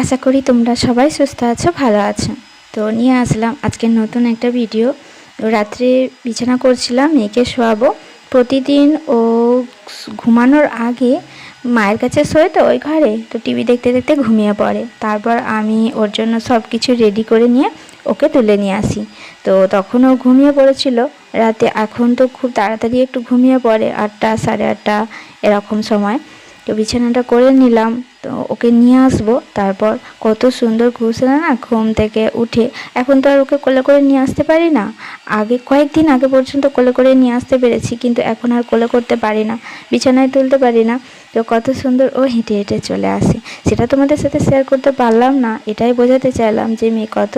আশা করি তোমরা সবাই সুস্থ আছো, ভালো আছো। তো নিয়ে আসলাম আজকে নতুন একটা ভিডিও। রাত্রে বিছানা করছিলাম, মেয়েকে শোয়াবো। প্রতিদিন ও ঘুমানোর আগে মায়ের কাছে শোয় তো ওই ঘরে, তো টিভি দেখতে দেখতে ঘুমিয়ে পড়ে। তারপর আমি ওর জন্য সব কিছু রেডি করে নিয়ে ওকে তুলে নিয়ে আসি। তো তখন ও ঘুমিয়ে পড়েছিল। রাতে এখন তো খুব তাড়াতাড়ি একটু ঘুমিয়ে পড়ে, আটটা, সাড়ে আটটা, এরকম সময়। তো বিছানাটা করে নিলাম। তো ওকে নিয়ে আসব। তারপর কত সুন্দর ঘুরছিল না, ঘুম থেকে উঠে। এখন তো আর ওকে কোলে করে নিয়ে আসতে পারি না। আগে কয়েকদিন আগে পর্যন্ত কোলে করে নিয়ে আসতে পেরেছি, কিন্তু এখন আর কোলে করতে পারি না, বিছানায় তুলতে পারি না। তো কত সুন্দর ও হেঁটে হেঁটে চলে আসে। সেটা তোমাদের সাথে শেয়ার করতে পারলাম না, এটাই বোঝাতে চাইলাম যে মেয়ে কত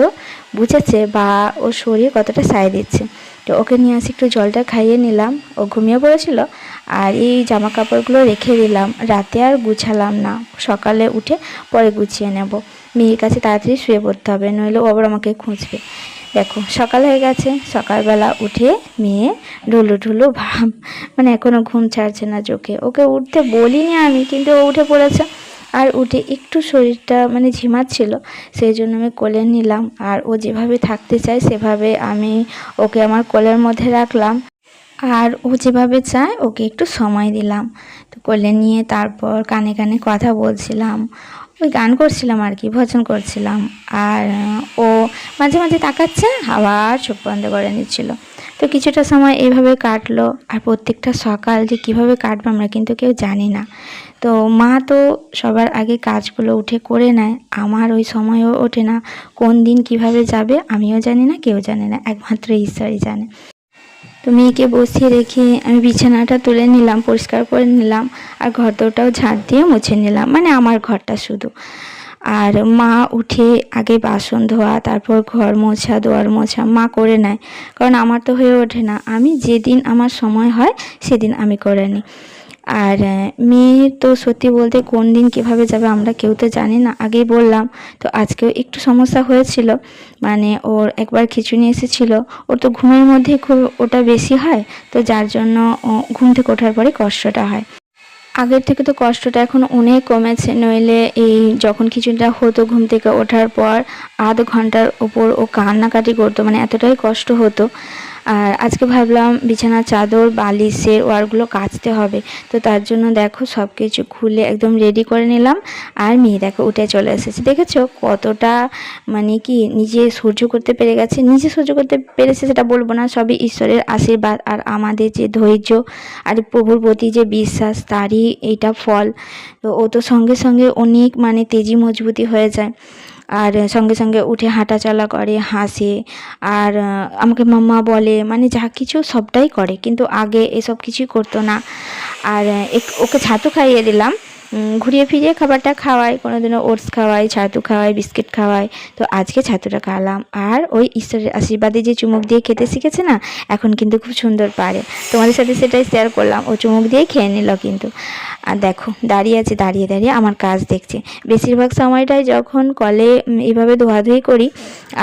বুঝেছে বা ওর শরীর কতটা সায় দিচ্ছে। তো ওকে নিয়ে আসি একটু জলটা খাইয়ে নিলাম, ও ঘুমিয়ে পড়েছিল আর এই জামা কাপড়গুলো রেখে দিলাম, রাতে আর গুছালাম না, সকালে উঠে পরে গুছিয়ে নেব। মেয়ের কাছে তাড়াতাড়ি শুয়ে পড়তে হবে, নইলে ও আবার আমাকে খুঁজবে। দেখো, সকাল হয়ে গেছে। সকালবেলা উঠে মেয়ে ঢুলু ঢুলু ভাব মানে এখনও ঘুম ছাড়ছে না চোখে। ওকে উঠতে বলিনি আমি, কিন্তু ও উঠে পড়েছে। আর উঠে একটু শরীরটা মানে ঝিমাচ্ছিল, সেই জন্য আমি কোলে নিলাম। আর ও যেভাবে থাকতে চায়, সেভাবে আমি ওকে আমার কোলের মধ্যে রাখলাম। আর ও যেভাবে চায়, ওকে একটু সময় দিলাম। তো কোলে নিয়ে তারপর কানে কানে কথা বলছিলাম। ওই গান করছিলাম আর কি, ভজন করছিলাম। আর, ও মাঝে মাঝে তাকাচ্ছে, আবার চোখ বন্ধ করে নিচ্ছিল। তো কিছুটা সময় এইভাবে কাটলো, আর প্রত্যেকটা সকাল যে কীভাবে কাটবো আমরা কিন্তু কেউ জানি না। তো মা তো সবার আগে কাজগুলো উঠে করে নেয়, আমার ওই সময়ও ওঠে না, কোন দিন কীভাবে যাবে আমিও জানি না, কেউ জানে না, একমাত্র ঈশ্বরই জানে। তো মেয়েকে বসিয়ে রেখে আমি বিছানাটা তুলে নিলাম, পরিষ্কার করে নিলাম আর ঘর দোটাও ঝাড় দিয়ে মুছে নিলাম। মানে আমার ঘরটা শুধু। আর মা উঠে আগে বাসন ধোয়া, তারপর ঘর মোছা, দোয়ার মোছা মা করে নেয়। কারণ আমার তো হয়ে ওঠে না। আমি যেদিন আমার সময় হয়, সেদিন আমি করে নিই। আর মেয়ে তো সত্যি বলতে কোন দিন কীভাবে যাবে আমরা কেউ তো জানি না। আগেই বললাম, তো আজকেও একটু সমস্যা হয়েছিল। মানে ওর একবার খিচুনি এসেছিল, ওর তো ঘুমের মধ্যে খুব ওটা বেশি হয়, তো যার জন্য ঘুম থেকে ওঠার পরে কষ্টটা হয়। আগের থেকে তো কষ্টটা এখন অনেক কমেছে, নইলে এই যখন কিছুটা হতো ঘুম থেকে ওঠার পর আধ ঘণ্টার ওপর ও কান্নাকাটি করতো মানে এতটাই কষ্ট হতো। আর আজকে ভাবলাম বিছানার চাদর, বালিশের ওয়ারগুলো কাচতে হবে। তো তার জন্য দেখো সব কিছু খুলে একদম রেডি করে নিলাম। আর মেয়ে দেখো উঠে চলে এসেছে। দেখেছ? কতটা মানে কি নিজে সহ্য করতে পেরে গেছে। নিজে সহ্য করতে পেরেছে সেটা বলব না। সবই ঈশ্বরের আশীর্বাদ আর আমাদের যে ধৈর্য আর প্রভুর প্রতি যে বিশ্বাস, তারই এটা ফল। তো ও তো সঙ্গে সঙ্গে অনেক মানে তেজি মজবুতি হয়ে যায়। আর সঙ্গে সঙ্গে উঠে হাঁটা চলা করে, হাসে। আর আমাকে মাম্মা বলে মানে যা কিছু সবটাই করে, কিন্তু আগে এসব কিছুই করতো না। আর ওকে ছাতু খাইয়ে দিলাম। ঘুরিয়ে ফিরিয়ে খাবারটা খাওয়াই কোনো দিনও ওটস খাওয়াই ছাতু খাওয়াই বিস্কিট খাওয়াই। তো আজকে ছাতুটা খাওয়ালাম আর ওই ঈশ্বরের আশীর্বাদে যে চুমুক দিয়ে খেতে শিখেছে না এখন কিন্তু খুব সুন্দর পারে। তোমাদের সাথে সেটাই শেয়ার করলাম। ও চুমুক দিয়ে খেয়ে নিল কিন্তু। আর দেখো দাঁড়িয়ে আছে দাঁড়িয়ে দাঁড়িয়ে আমার কাজ দেখছে। বেশিরভাগ সময়টাই যখন কলে এইভাবে ধোয়াধুয়ি করি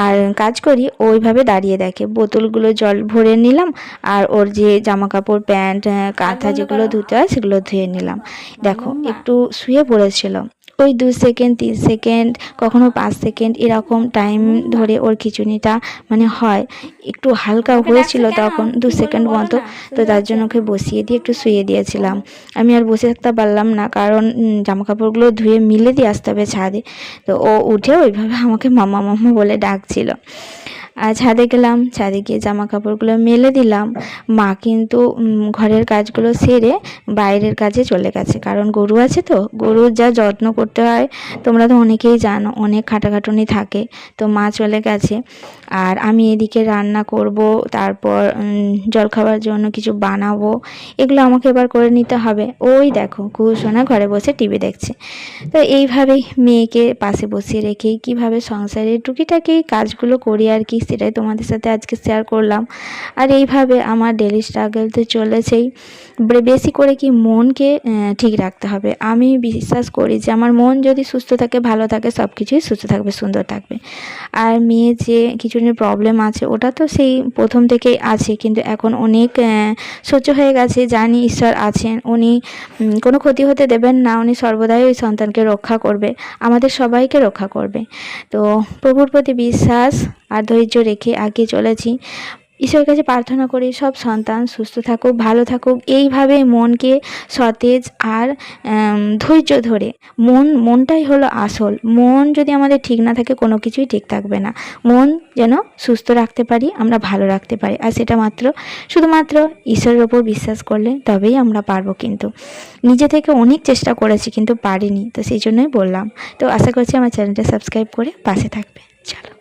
আর কাজ করি ওইভাবে দাঁড়িয়ে দেখে। বোতলগুলো জল ভরে নিলাম আর ওর যে জামা কাপড় প্যান্ট কাঁথা যেগুলো ধুতে হয় সেগুলো ধুয়ে নিলাম। দেখো একটু শুয়ে পড়েছিল। ওই দু সেকেন্ড তিন সেকেন্ড কখনো পাঁচ সেকেন্ড এরকম টাইম ধরে ওর খিচুনিটা মানে হয়। একটু হালকা হয়েছিল তখন দু সেকেন্ড মতো। তো তার জন্য ওকে বসিয়ে দিয়ে একটু শুয়ে দিয়েছিলাম। আমি আর বসে থাকতে পারলাম না কারণ জামা কাপড়গুলো ধুয়ে মিলে দিয়ে আসতে হবে ছাদে। তো ও উঠে ওইভাবে আমাকে মামা মামা বলে ডাকছিল। আর ছাদে গেলাম ছাদে গিয়ে জামা কাপড়গুলো মেলে দিলাম। মা কিন্তু ঘরের কাজগুলো সেরে বাইরের কাজে চলে গেছে। কারণ গরু আছে তো গরুর যা যত্ন করতে হয়। তোমরা তো অনেকেই জানো, অনেক খাটাখাটুনি থাকে। তো মা চলে গেছে। আর আমি এদিকে রান্না করব, তারপর জলখাবার জন্য কিছু বানাবো। এগুলো আমাকে এবার করে নিতে হবে। ওই দেখো, কুসোনা ঘরে বসে টিভি দেখছে। তো এইভাবেই মেয়েকে পাশে বসিয়ে রেখেই কীভাবে সংসারের টুকিটাকি কাজগুলো করি আর কি, সেটাই তোমাদের সাথে আজকে শেয়ার করলাম। আর এইভাবে আমার ডেলি স্ট্রাগল তো চলেছেই। বেশি করে কি মনকে ঠিক রাখতে হবে। আমি বিশ্বাস করি যে আমার মন যদি সুস্থ থাকে, ভালো থাকে সব কিছুই সুস্থ থাকবে, সুন্দর থাকবে। আর মেয়ে যে কিছু প্রবলেম আছে, ওটা তো সেই প্রথম থেকেই আছে, কিন্তু এখন অনেক সহ্য হয়ে গেছে, জানি ঈশ্বর আছেন, উনি কোনো ক্ষতি হতে দেবেন না, উনি সর্বদাই ওই সন্তানকে রক্ষা করবে, আমাদের সবাইকে রক্ষা করবে। তো প্রভুর প্রতি বিশ্বাস আর ধৈর্য রেখে আগে চলেছি। ঈশ্বরের কাছে প্রার্থনা করি, সব সন্তান সুস্থ থাকুক, ভালো থাকুক। এইভাবে মনকে সতেজ আর ধৈর্য ধরে। মন, মনটাই হলো আসল। মন যদি আমাদের ঠিক না থাকে, কোনো কিছুই ঠিক থাকবে না। মন যেন সুস্থ রাখতে পারি, আমরা ভালো রাখতে পারি। আর সেটা মাত্র, শুধুমাত্র ঈশ্বরের ওপর বিশ্বাস করলে তবেই আমরা পারব কিন্তু। নিজে থেকে অনেক চেষ্টা করেছি কিন্তু পারিনি, তো সেই জন্যই বললাম। তো আশা করছি আমার চ্যানেলটা সাবস্ক্রাইব করে পাশে থাকবে। চলো।